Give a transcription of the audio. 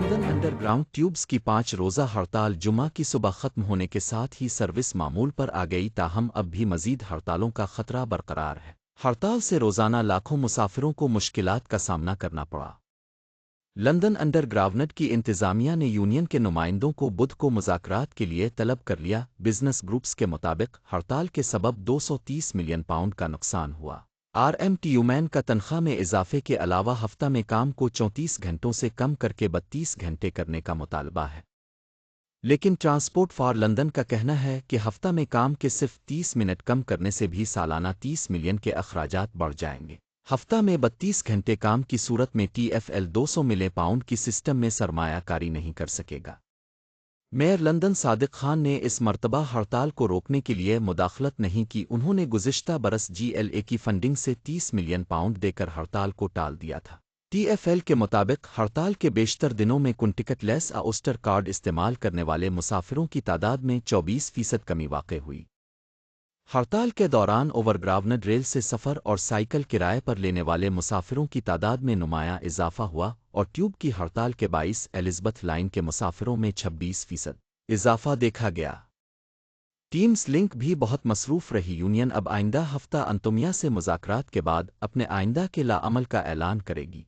London under ground tubes کی پانچ روزہ ہڑتال جمعہ کی صبح ختم ہونے کے ساتھ ہی سروس معمول پر آ گئی تاہم اب بھی مزید ہڑتالوں کا خطرہ برقرار ہے۔ ہڑتال سے روزانہ لاکھوں مسافروں کو مشکلات کا سامنا کرنا پڑا۔ لندن انڈر گراؤنڈ کی انتظامیہ نے یونین کے نمائندوں کو بدھ کو مذاکرات کے لیے طلب کر لیا۔ بزنس گروپس کے مطابق ہڑتال کے سبب دو سو تیس ملین پاؤنڈ کا نقصان ہوا۔ آر ایم ٹی یومین کا تنخواہ میں اضافے کے علاوہ ہفتہ میں کام کو چونتیس گھنٹوں سے کم کر کے بتیس گھنٹے کرنے کا مطالبہ ہے۔ لیکن ٹرانسپورٹ فار لندن کا کہنا ہے کہ ہفتہ میں کام کے صرف تیس منٹ کم کرنے سے بھی سالانہ تیس ملین کے اخراجات بڑھ جائیں گے۔ ہفتہ میں بتیس گھنٹے کام کی صورت میں ٹی ایف ایل دو سو ملے پاؤنڈ کی سسٹم میں سرمایہ کاری نہیں کر سکے گا۔ میئر لندن صادق خان نے اس مرتبہ ہڑتال کو روکنے کے لیے مداخلت نہیں کی۔ انہوں نے گزشتہ برس جی ایل اے کی فنڈنگ سے تیس ملین پاؤنڈ دے کر ہڑتال کو ٹال دیا تھا۔ ٹی ایف ایل کے مطابق ہڑتال کے بیشتر دنوں میں کنٹکٹ لیس اوسٹر کارڈ استعمال کرنے والے مسافروں کی تعداد میں چوبیس فیصد کمی واقع ہوئی۔ ہڑتال کے دوران اوور گراؤنڈ ریل سے سفر اور سائیکل کرائے پر لینے والے مسافروں کی تعداد میں نمایاں اضافہ ہوا۔ اور ٹیوب کی ہڑتال کے باعث ایلزبتھ لائن کے مسافروں میں چھبیس فیصد۔ اضافہ دیکھا گیا۔ ٹیمز لنک بھی بہت مصروف رہی۔ یونین اب آئندہ ہفتہ انتومیا سے مذاکرات کے بعد اپنے آئندہ کے لاعمل کا اعلان کرے گی۔